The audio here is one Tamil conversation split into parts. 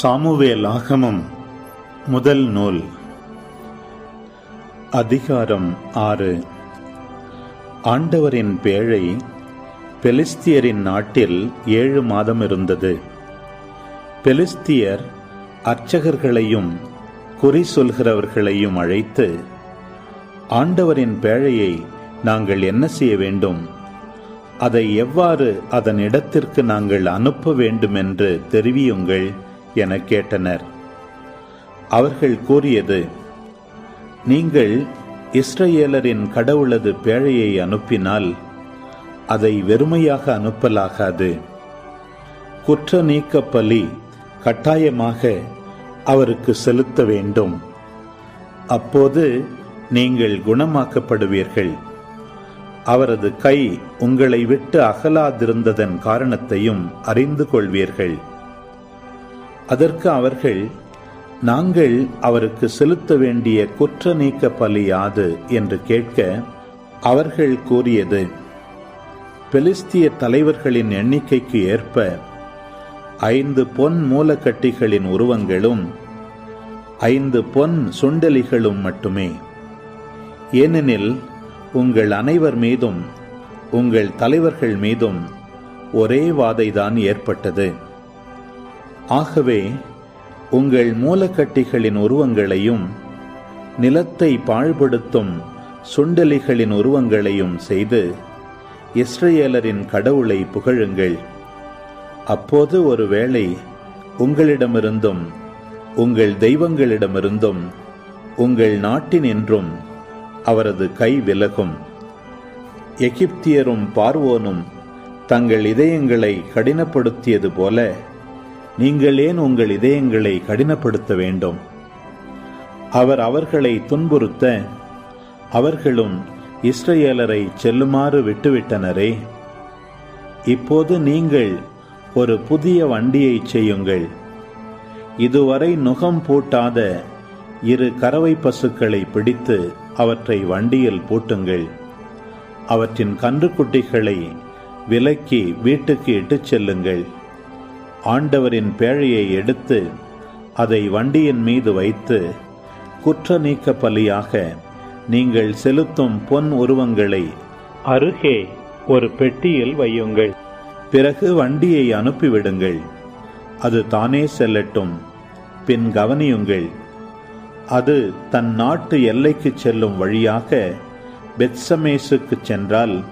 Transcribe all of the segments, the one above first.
சாமுவேல் ஆகமம் முதல் நூல். அதிகாரம் ஆறு. ஆண்டவரின் பேழை பெலிஸ்தியரின் நாட்டில் ஏழு மாதம் இருந்தது பெலிஸ்தியர் அர்ச்சகர்களையும் குறி சொல்கிறவர்களையும் அழைத்து ஆண்டவரின் பேழையை நாங்கள் என்ன செய்ய வேண்டும்? அதை எவ்வாறு அதன் இடத்திற்கு நாங்கள் அனுப்ப வேண்டும் என்று தெரிவியுங்கள். என கேட்டனர். அவர்கள் கூறியது நீங்கள் இஸ்ரேலரின் கடவுளது பேழையை அனுப்பினால் அதை வெறுமையாக அனுப்பலாகாது. குற்ற நீக்க பலி கட்டாயமாக அவருக்கு செலுத்த வேண்டும். அப்போது நீங்கள் குணமாக்கப்படுவீர்கள். அவரது கை உங்களை விட்டு அகலாதிருந்ததன் காரணத்தையும் அறிந்து கொள்வீர்கள். அதற்கு அவர்கள் நாங்கள் அவருக்கு செலுத்த வேண்டிய குற்ற நீக்க பலி யாது? என்று கேட்க அவர்கள் கூறியது பெலிஸ்திய தலைவர்களின் எண்ணிக்கைக்கு ஏற்ப ஐந்து பொன் மூலக்கட்டிகளின் உருவங்களும் ஐந்து பொன் சுண்டலிகளும் மட்டுமே. ஏனெனில் உங்கள் அனைவர் மீதும் உங்கள் தலைவர்கள் மீதும் ஒரே வாதைதான் ஏற்பட்டது. ஆகவே உங்கள் மூலக்கட்டிகளின் உருவங்களையும் நிலத்தை பாழ்படுத்தும் சுண்டலிகளின் உருவங்களையும் செய்து இஸ்ரேலரின் கடவுளை புகழுங்கள். அப்போது ஒருவேளை உங்களிடமிருந்தும் உங்கள் தெய்வங்களிடமிருந்தும் உங்கள் நாட்டினின்றும் அவரது கை விலகும். எகிப்தியரும் பார்வோனும் தங்கள் இதயங்களை கடினப்படுத்தியது போல நீங்கள் ஏன் உங்கள் இதயங்களை கடினப்படுத்த வேண்டும். அவர் அவர்களை துன்புறுத்த அவர்களும் இஸ்ரேலரை செல்லுமாறு விட்டுவிட்டனரே. இப்போது நீங்கள் ஒரு புதிய வண்டியை செய்யுங்கள். இதுவரை நுகம் பூட்டாத இரு கறவை பசுக்களை பிடித்து அவற்றை வண்டியில் பூட்டுங்கள். அவற்றின் கன்றுக்குட்டிகளை விலக்கி வீட்டுக்கு இட்டுச் செல்லுங்கள். ஆண்டவரின் பேழையை எடுத்து அதை வண்டியின் மீது வைத்து குற்ற நீக்க பலியாக நீங்கள் செலுத்தும் பொன் உருவங்களை அருகே ஒரு பெட்டியில் வையுங்கள். பிறகு வண்டியை அனுப்பிவிடுங்கள். அது தானே செல்லட்டும். பின் கவனியுங்கள். அது தன் நாட்டு எல்லைக்கு செல்லும் வழியாக பெத்சமேசுக்கு சென்றால்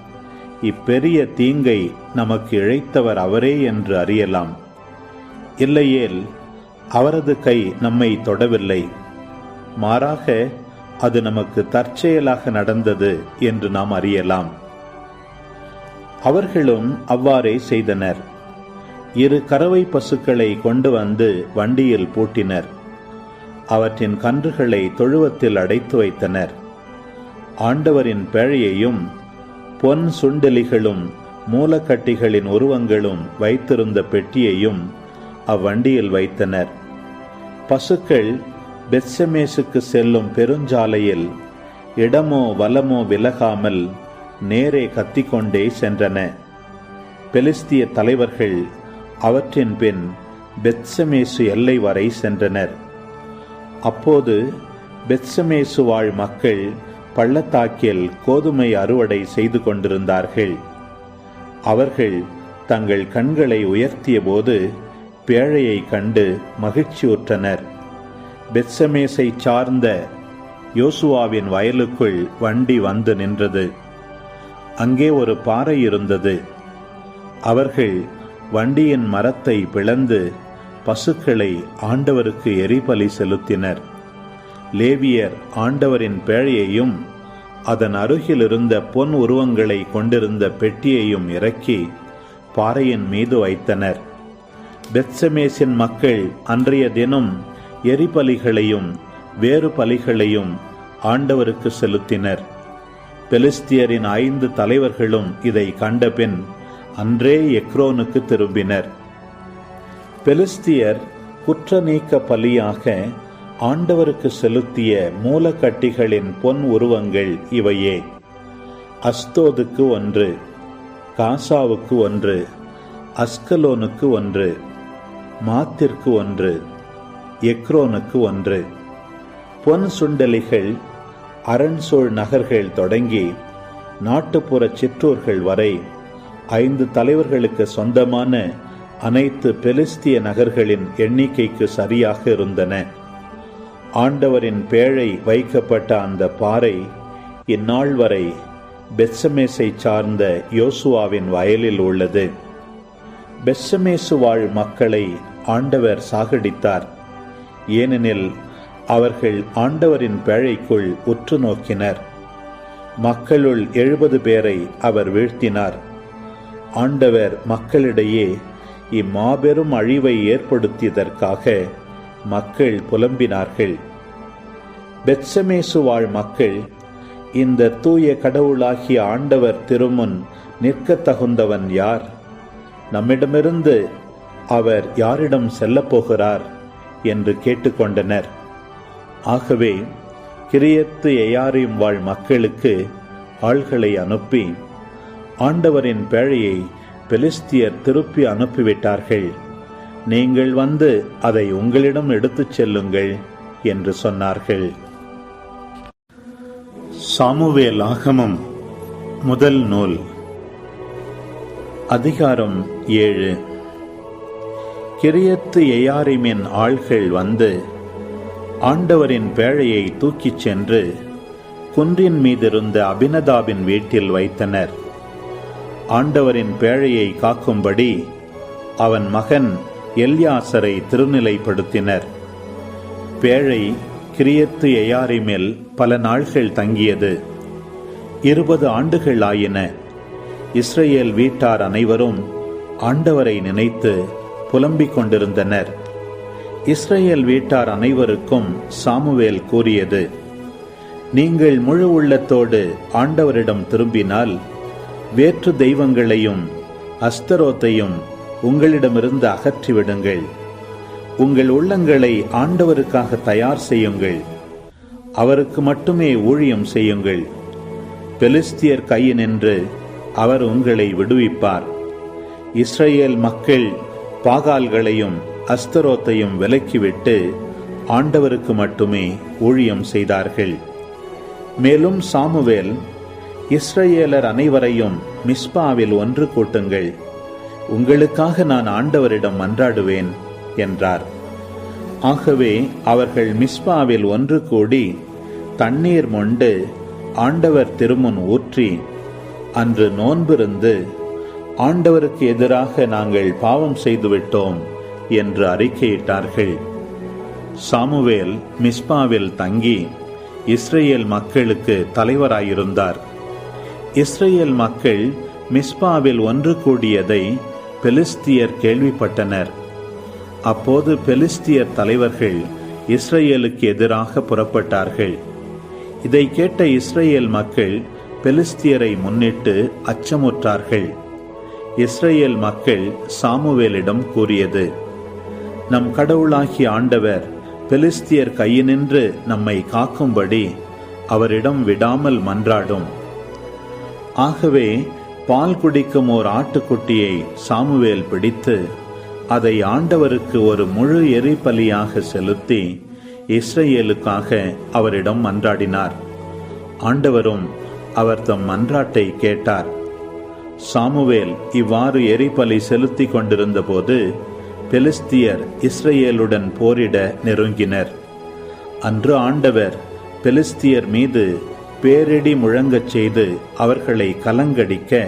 இப்பெரிய தீங்கை நமக்கு இழைத்தவர் அவரே என்று அறியலாம். இல்லையேல் அவரது கை நம்மை தொடவில்லை. மாறாக அது நமக்கு தற்செயலாக நடந்தது என்று நாம் அறியலாம். அவர்களும் அவ்வாறே செய்தனர். இரு கறவை பசுக்களை கொண்டு வந்து வண்டியில் பூட்டினர். அவற்றின் கன்றுகளை தொழுவத்தில் அடைத்து வைத்தனர். ஆண்டவரின் பேழையையும் பொன் சுண்டலிகளும் மூலக்கட்டிகளின் உருவங்களும் வைத்திருந்த பெட்டியையும் அவ்வண்டியில் வைத்தனர். பசுக்கள் பெட்சமேசுக்கு செல்லும் பெருஞ்சாலையில் இடமோ வலமோ விலகாமல் நேரே கத்திக்கொண்டே சென்றன. பெலிஸ்திய தலைவர்கள் அவற்றின் பின் பெத்சமேசு எல்லை வரை சென்றனர். அப்போது பெத்சமேசு வாழ் மக்கள் பள்ளத்தாக்கில் கோதுமை அறுவடை செய்து கொண்டிருந்தார்கள். அவர்கள் தங்கள் கண்களை உயர்த்திய போது பேழையை கண்டு மகிழ்ச்சியுற்றனர். பெத்சமேசை சார்ந்த யோசுவாவின் வயலுக்குள் வண்டி வந்து நின்றது. அங்கே ஒரு பாறை இருந்தது. அவர்கள் வண்டியின் மரத்தை பிளந்து பசுக்களை ஆண்டவருக்கு எரிபலி செலுத்தினர். லேவியர் ஆண்டவரின் பேழையையும் அதன் அருகில் இருந்த பொன் உருவங்களை கொண்டிருந்த பெட்டியையும் இறக்கி பாறையின் மீது வைத்தனர். பெத்சமேசின் மக்கள் அன்றைய தினம் எரிபலிகளையும் வேறு பலிகளையும் ஆண்டவருக்கு செலுத்தினர். பெலிஸ்தியரின் ஐந்து தலைவர்களும் இதை கண்டபின் அன்றே எக்ரோனுக்கு திரும்பினர். பெலிஸ்தியர் குற்ற நீக்க பலியாக ஆண்டவருக்கு செலுத்திய மூலக்கட்டிகளின் பொன் உருவங்கள் இவையே. அஸ்தோதுக்கு ஒன்று காசாவுக்கு ஒன்று அஸ்கலோனுக்கு ஒன்று மாத்திற்கு ஒன்று எக்ரோனுக்கு ஒன்று. பொன் சுண்டலிகள் அரண்சோழ் நகர்கள் தொடங்கி நாட்டுப்புற சிற்றூர்கள் வரை ஐந்து தலைவர்களுக்கு சொந்தமான அனைத்து பெலிஸ்திய நகர்களின் எண்ணிக்கைக்கு சரியாக இருந்தன. ஆண்டவரின் பேழை வைக்கப்பட்ட அந்த பாறை இந்நாள் வரை பெத்சமேசை சார்ந்த யோசுவாவின் வயலில் உள்ளது. பெத்சமேசு வாழ் மக்களை ஆண்டவர் சாகடித்தார். ஏனெனில் அவர்கள் ஆண்டவரின் பேழைக்குள் உற்று நோக்கினர். மக்களுள் எழுபது பேரை அவர் வீழ்த்தினார். ஆண்டவர் மக்களிடையே இம்மாபெரும் அழிவை ஏற்படுத்தியதற்காக மக்கள் புலம்பினார்கள். பெட்சமேசு வாழ் மக்கள் இந்த தூய கடவுளாகிய ஆண்டவர் திருமுன் நிற்கத் தகுந்தவன் யார்? நம்மிடமிருந்து அவர் யாரிடம் செல்லப்போகிறார் என்று கேட்டுக்கொண்டனர். ஆகவே கிரியத்து எயாரியும் வாழ் மக்களுக்கு ஆள்களை அனுப்பி ஆண்டவரின் பேழையை பெலிஸ்தியர் திருப்பி அனுப்பிவிட்டார்கள். நீங்கள் வந்து அதை உங்களிடம் எடுத்துச் செல்லுங்கள் என்று சொன்னார்கள். சாமுவேல் ஆகமம் முதல் நூல். அதிகாரம் ஏழு. கிரியத்து எயாரிமின் ஆள்கள் வந்து ஆண்டவரின் பேழையை தூக்கிச் சென்று குன்றின் மீதிருந்த அபினதாபின் வீட்டில் வைத்தனர். ஆண்டவரின் பேழையை காக்கும்படி அவன் மகன் எல்யாசரை திருநிலைப்படுத்தினர். பேழை கிரியத்து எயாரிமில் பல நாள்கள் தங்கியது. இருபது ஆண்டுகள் ஆயின. இஸ்ரேல் வீட்டார் அனைவரும் ஆண்டவரை நினைத்து புலம்பிக் கொண்டிருந்தனர். இஸ்ரேல் வீட்டார் அனைவருக்கும் சாமுவேல் கூறியது நீங்கள் முழு உள்ளத்தோடு ஆண்டவரிடம் திரும்பினால் வேற்று தெய்வங்களையும் அஸ்தரோத்தையும் உங்களிடமிருந்து அகற்றிவிடுங்கள். உங்கள் உள்ளங்களை ஆண்டவருக்காக தயார் செய்யுங்கள். அவருக்கு மட்டுமே ஊழியம் செய்யுங்கள். பெலிஸ்தியர் கையினின்று அவர் உங்களை விடுவிப்பார். இஸ்ரேல் மக்கள் பாகால்களையும் அஸ்தரோத்தையும் விலக்கிவிட்டு ஆண்டவருக்கு மட்டுமே ஊழியம் செய்தார்கள். மேலும் சாமுவேல் இஸ்ரேலர் அனைவரையும் மிஸ்பாவில் ஒன்று கூட்டுங்கள். உங்களுக்காக நான் ஆண்டவரிடம் மன்றாடுவேன் என்றார். ஆகவே அவர்கள் மிஸ்பாவில் ஒன்று கூடி தண்ணீர் மொண்டு ஆண்டவர் திருமுன் ஊற்றி அன்று நோன்பிருந்து ஆண்டவருக்கு எதிராக நாங்கள் பாவம் செய்துவிட்டோம் என்று அறிக்கையிட்டார்கள். சாமுவேல் மிஸ்பாவில் தங்கி இஸ்ரேல் மக்களுக்கு தலைவராயிருந்தார். இஸ்ரேல் மக்கள் மிஸ்பாவில் ஒன்று கூடியதை பெலிஸ்தியர் கேள்விப்பட்டனர். அப்போது பெலிஸ்தியர் தலைவர்கள் இஸ்ரேலுக்கு எதிராக புறப்பட்டார்கள். இதை கேட்ட இஸ்ரேல் மக்கள் பெலிஸ்தியரை முன்னிட்டு அச்சமுற்றார்கள். இஸ்ரேல் மக்கள் சாமுவேலிடம் கூறியது நம் கடவுளாகிய ஆண்டவர் பெலிஸ்தியர் கையினின்று நம்மை காக்கும்படி அவரிடம் விடாமல் மன்றாடும். ஆகவே பால் குடிக்கும் ஓர் ஆட்டுக்குட்டியை சாமுவேல் பிடித்து அதை ஆண்டவருக்கு ஒரு முழு எரிபலியாக செலுத்தி இஸ்ரேலுக்காக அவரிடம் மன்றாடினார். ஆண்டவரும் அவர் தம் மன்றாட்டை கேட்டார். சாமுவேல் இவ்வாறு எரிபலி செலுத்தி கொண்டிருந்தபோது பெலிஸ்தியர் இஸ்ரேலுடன் போரிட நெருங்கினர். அன்று ஆண்டவர் பெலிஸ்தியர் மீது பேரிடி முழங்கச் செய்து அவர்களை கலங்கடிக்க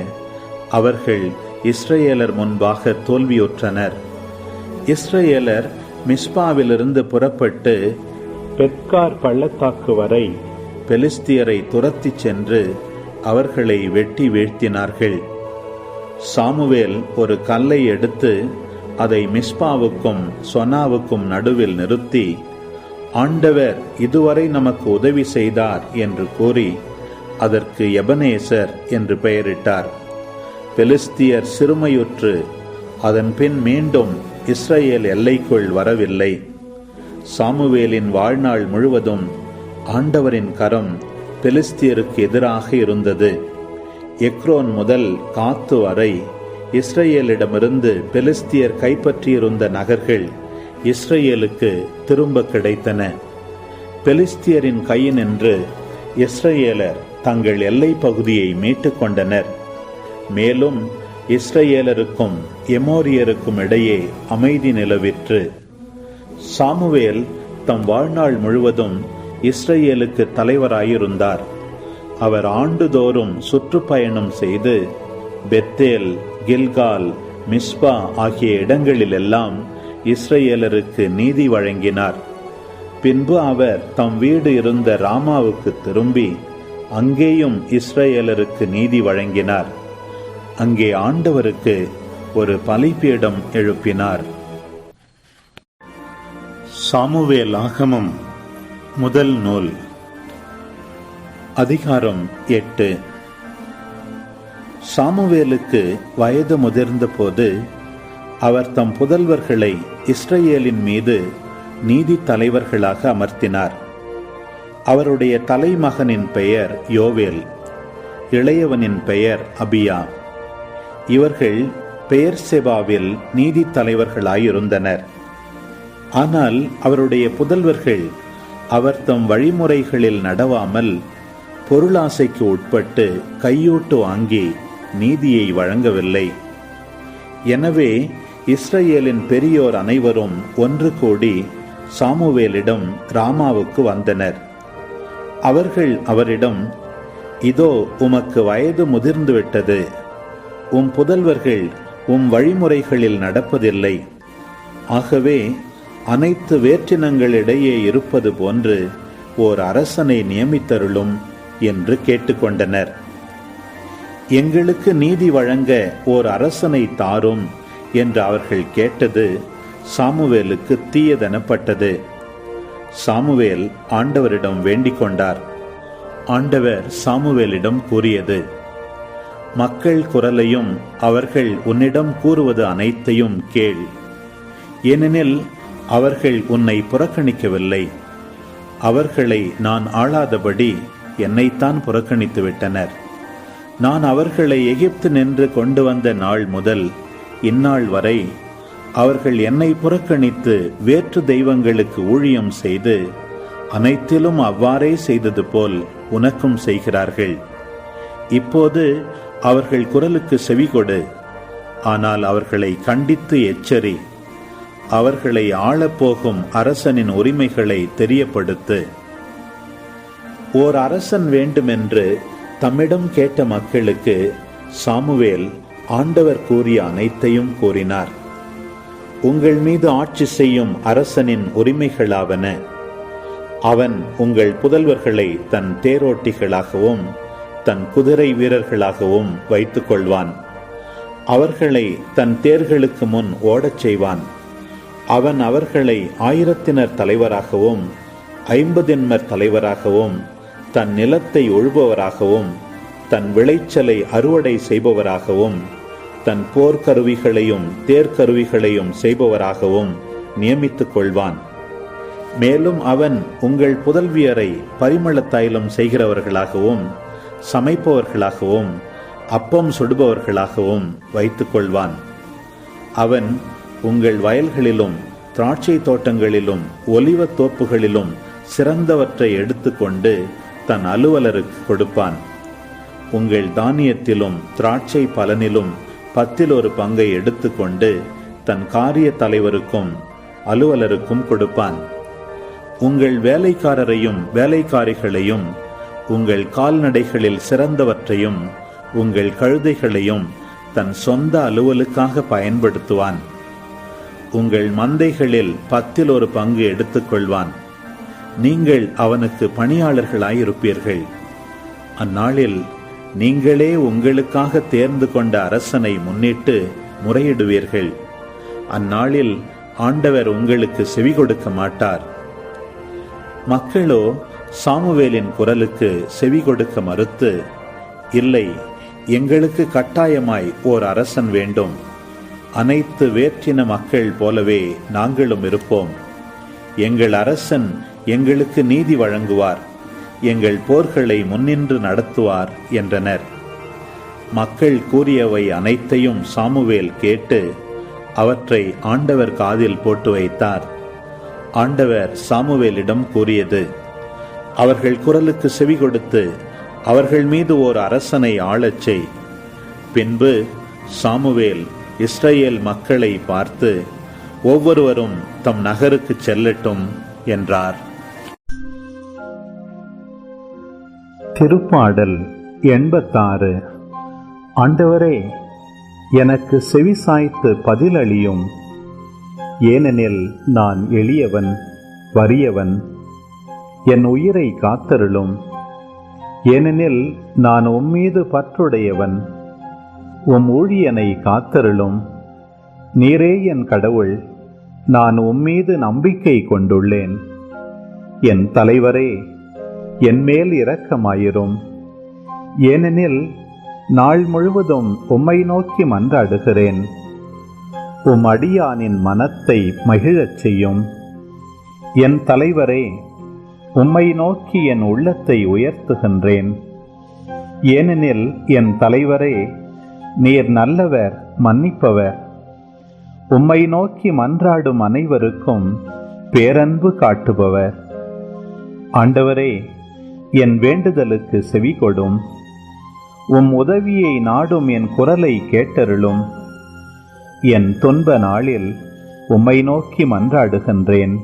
அவர்கள் இஸ்ரேலர் முன்பாக தோல்வியுற்றனர். இஸ்ரேலர் மிஸ்பாவிலிருந்து புறப்பட்டு பெட்கார் பள்ளத்தாக்கு வரை பெலிஸ்தியரை துரத்திச் சென்று அவர்களை வெட்டி வீழ்த்தினார்கள். சாமுவேல் ஒரு கல்லை எடுத்து அதை மிஸ்பாவுக்கும் சொனாவுக்கும் நடுவில் நிறுத்தி ஆண்டவர் இதுவரை நமக்கு உதவி செய்தார் என்று கூறி அதற்கு எபனேசர் என்று பெயரிட்டார். பெலிஸ்தியர் சிறுமையுற்று அதன் பின் மீண்டும் இஸ்ரேல் எல்லைக்குள் வரவில்லை. சாமுவேலின் வாழ்நாள் முழுவதும் ஆண்டவரின் கரம் பெலிஸ்தியருக்கு எதிராக இருந்தது. எக்ரோன் முதல் காத்து வரை இஸ்ரேலிடமிருந்து பெலிஸ்தியர் கைப்பற்றியிருந்த நகர்கள் இஸ்ரேலுக்கு திரும்ப கிடைத்தன. பெலிஸ்தியரின் கையினின்று இஸ்ரேலர் தங்கள் எல்லை பகுதியை மீட்டுக் கொண்டனர். மேலும் இஸ்ரேலருக்கும் எமோரியருக்கும் இடையே அமைதி நிலவிற்று. சாமுவேல் தம் வாழ்நாள் முழுவதும் இஸ்ரேலுக்கு தலைவராயிருந்தார். அவர் ஆண்டுதோறும் சுற்றுப்பயணம் செய்து பெத்தேல் கில்கால் மிஸ்பா ஆகிய இடங்களிலெல்லாம் இஸ்ரேலருக்கு நீதி வழங்கினார். பின்பு அவர் தம் வீடு இருந்த ராமாவுக்கு திரும்பி அங்கேயும் இஸ்ரேலருக்கு நீதி வழங்கினார். அங்கே ஆண்டவருக்கு ஒரு பலிப்பீடம் எழுப்பினார். சாமுவேல் ஆகமம் முதல் நூல். அதிகாரம் எட்டு. சாமுவேலுக்கு வயது முதிர்ந்த போது அவர் தம் புதல்வர்களை இஸ்ரேலின் மீது நீதி தலைவர்களாக அமர்த்தினார். அவருடைய தலைமகனின் பெயர் யோவேல் இளையவனின் பெயர் அபியா. இவர்கள் பெயர் செபாவில் நீதி தலைவர்களாயிருந்தனர். ஆனால் அவருடைய புதல்வர்கள் அவர் தம் வழிமுறைகளில் நடவாமல் பொருளாசைக்கு உட்பட்டு கையூட்டு வாங்கி நீதியை வழங்கவில்லை. எனவே இஸ்ரேலின் பெரியோர் அனைவரும் ஒன்று கூடி சாமுவேலிடம் ராமாவுக்கு வந்தனர். அவர்கள் அவரிடம் இதோ உமக்கு வயது முதிர்ந்துவிட்டது. உம் புதல்வர்கள் உம் வழிமுறைகளில் நடப்பதில்லை. ஆகவே அனைத்து வேற்றினங்களிடையே இருப்பது போன்று ஓர் அரசனை நியமித்தருளும். என்று கேட்டுக்கொண்டனர். எங்களுக்கு நீதி வழங்க ஓர் அரசனை தாரும் என்று அவர்கள் கேட்டது சாமுவேலுக்கு தீயதெனப்பட்டது. சாமுவேல் ஆண்டவரிடம் வேண்டிக் கொண்டார். ஆண்டவர் சாமுவேலிடம் கூறியது மக்கள் குரலையும் அவர்கள் உன்னிடம் கூறுவது அனைத்தையும் கேள். ஏனெனில் அவர்கள் உன்னை புறக்கணிக்கவில்லை. அவர்களை நான் ஆளாதபடி என்னைத்தான் புறக்கணித்து விட்டனர் நான் அவர்களை எகிப்து நின்று கொண்டு வந்த நாள் முதல் இந்நாள் வரை அவர்கள் என்னை புறக்கணித்து வேற்று தெய்வங்களுக்கு ஊழியம் செய்து அனைத்திலும் அவ்வாறே செய்தது போல் உனக்கும் செய்கிறார்கள். இப்போது அவர்கள் குரலுக்கு செவி கொடு. ஆனால் அவர்களை கண்டித்து எச்சரி. அவர்களை ஆளப்போகும் அரசனின் உரிமைகளை தெரியப்படுத்து. ஓர் அரசன் வேண்டுமென்று தம்மிடம் கேட்ட மக்களுக்கு சாமுவேல் ஆண்டவர் கூறிய அனைத்தையும் கூறினார். உங்கள் மீது ஆட்சி செய்யும் அரசனின் உரிமைகளாவன. அவன் உங்கள் புதல்வர்களை தன் தேரோட்டிகளாகவும் தன் குதிரை வீரர்களாகவும் வைத்துக் கொள்வான். அவர்களை தன் தேர்களுக்கு முன் ஓடச் செய்வான். அவன் அவர்களை ஆயிரத்தினர் தலைவராகவும் ஐம்பதின்மர் தலைவராகவும் தன் நிலத்தை ஒழுபவராகவும் தன் விளைச்சலை அறுவடை செய்பவராகவும் தன் போர்க்கருவிகளையும் தேர்க்கருவிகளையும் செய்பவராகவும் நியமித்துக் கொள்வான். மேலும் அவன் உங்கள் புதல்வியரை பரிமள தைலம் செய்கிறவர்களாகவும் சமைப்பவர்களாகவும் அப்பம் சுடுபவர்களாகவும் வைத்துக் கொள்வான். அவன் உங்கள் வயல்களிலும் திராட்சை தோட்டங்களிலும் ஒலிவத் தோப்புகளிலும் சிறந்தவற்றை எடுத்துக்கொண்டு தன் அலுவலருக்கு கொடுப்பான். உங்கள் தானியத்திலும் திராட்சை பலனிலும் பத்தில் ஒரு பங்கை எடுத்துக்கொண்டு தன் காரிய தலைவருக்கும் அலுவலருக்கும் கொடுப்பான். உங்கள் வேலைக்காரரையும் வேலைக்காரிகளையும் உங்கள் கால்நடைகளில் சிறந்தவற்றையும் உங்கள் கழுதைகளையும் தன் சொந்த அலுவலுக்காக பயன்படுத்துவான். உங்கள் மந்தைகளில் பத்தில் ஒரு பங்கு எடுத்துக்கொள்வான். நீங்கள் அவனுக்கு பணியாளர்களாயிருப்பீர்கள். அந்நாளில் நீங்களே உங்களுக்காக தேர்ந்து கொண்ட அரசனை முன்னிட்டு முறையிடுவீர்கள். அந்நாளில் ஆண்டவர் உங்களுக்கு செவி கொடுக்க மாட்டார். மக்களோ சாமுவேலின் குரலுக்கு செவி கொடுக்க மறுத்து இல்லை எங்களுக்கு கட்டாயமாய் ஓர் அரசன் வேண்டும். அனைத்து வேற்றின மக்கள் போலவே நாங்களும் இருப்போம். எங்கள் அரசன் எங்களுக்கு நீதி வழங்குவார். எங்கள் போர்களை முன்னின்று நடத்துவார் என்றனர். மக்கள் கூறியவை அனைத்தையும் சாமுவேல் கேட்டு அவற்றை ஆண்டவர் காதில் போட்டு வைத்தார். ஆண்டவர் சாமுவேலிடம் கூறியது அவர்கள் குரலுக்கு செவி கொடுத்து அவர்கள் மீது ஓர் அரசனை ஆளச் செய். பின்பு சாமுவேல் இஸ்ரேல் மக்களை பார்த்து ஒவ்வொருவரும் தம் நகருக்கு செல்லட்டும் என்றார். திருப்பாடல் எண்பத்தாறு. ஆண்டவரே எனக்கு செவிசாய்த்து பதிலளியும். ஏனெனில் நான் எளியவன் வறியவன். என் உயிரை காத்தருளும். ஏனெனில் நான் உம்மீது பற்றுடையவன். உம் ஊழியனை காத்தருளும். நீரே என் கடவுள் நான் உம்மீது நம்பிக்கை கொண்டுள்ளேன். என் தலைவரே என்மேல் இரக்கமாயிரும். ஏனெனில் நாள் முழுவதும் உம்மை நோக்கி மன்றாடுகிறேன். உம் அடியானின் மனத்தை மகிழச் செய்யும். என் தலைவரே உம்மை நோக்கி என் உள்ளத்தை உயர்த்துகின்றேன். ஏனெனில் என் தலைவரே நீர் நல்லவர் மன்னிப்பவர். உம்மை நோக்கி மன்றாடும் அனைவருக்கும் பேரன்பு காட்டுபவர். ஆண்டவரே என் வேண்டுதலுக்கு செவி கொடும் உம் உதவியை நாடும் என் குரலை கேட்டருளும். என் துன்ப நாளில் உம்மை நோக்கி மன்றாடுகின்றேன்.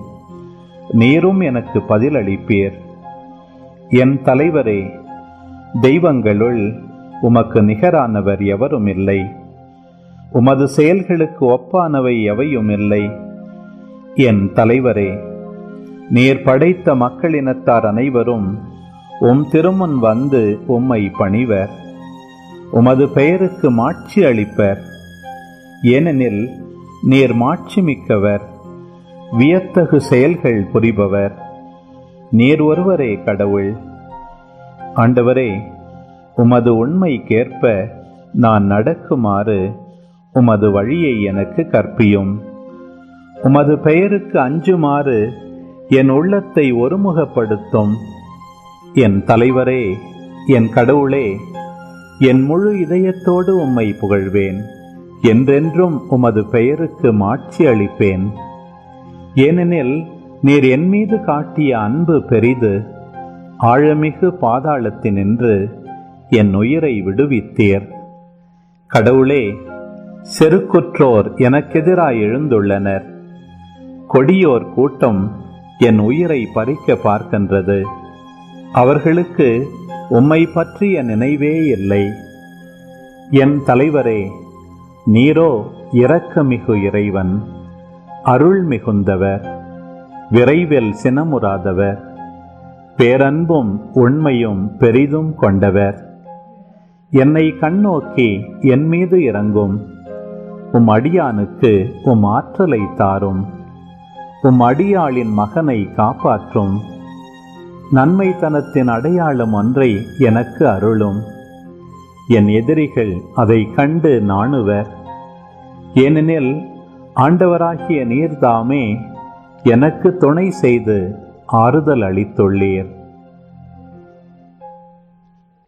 நீரும் எனக்கு பதிலளிப்பீர். என் தலைவரே தெய்வங்களுள் உமக்கு நிகரானவர் எவரும் இல்லை உமது செயல்களுக்கு ஒப்பானவை எவையும் இல்லை என் தலைவரே நீர் படைத்த மக்களினத்தார் அனைவரும் உம் திருமுன் வந்து உம்மை பணிவர். உமது பெயருக்கு மாட்சி அளிப்பர். ஏனெனில் நீர் மாட்சிமிக்கவர். வியத்தகு செயல்கள் புரிபவர். நீர் ஒருவரே கடவுள். ஆண்டவரே உமது உண்மைக்கேற்ப நான் நடக்குமாறு உமது வழியை எனக்கு கற்பியும். உமது பெயருக்கு அஞ்சுமாறு என் உள்ளத்தை ஒருமுகப்படுத்தும். என் தலைவரே என் கடவுளே என் முழு இதயத்தோடு உம்மை புகழ்வேன். என்றென்றும் உமது பெயருக்கு மாட்சி அளிப்பேன். ஏனெனில் நீர் என் மீது காட்டிய அன்பு பெரிது ஆழமிகு பாதாளத்தினின்று என் உயிரை விடுவித்தீர். கடவுளே செருக்குற்றோர் எனக்கெதிராய் எழுந்துள்ளனர். கொடியோர் கூட்டம் என் உயிரை பறிக்க பார்க்கின்றது. அவர்களுக்கு உம்மை பற்றிய நினைவே இல்லை. என் தலைவரே நீரோ இரக்கமிகு இறைவன் அருள் மிகுந்தவர் விரைவில் சினமுறாதவர் பேரன்பும் உண்மையும் பெரிதும் கொண்டவர். என்னை கண்ணோக்கி என் மீது இறங்கும். உம் அடியானுக்கு உம் ஆற்றலை தாரும். உம் அடியாளின் மகனை காப்பாற்றும். நன்மைத்தனத்தின் அடையாளம் ஒன்றை எனக்கு அருளும். என் எதிரிகள் அதை கண்டு நாணுவர். ஏனெனில் ஆண்டவராகிய நீர்தாமே எனக்கு துணை செய்து ஆறுதல் அளித்துள்ளீர்.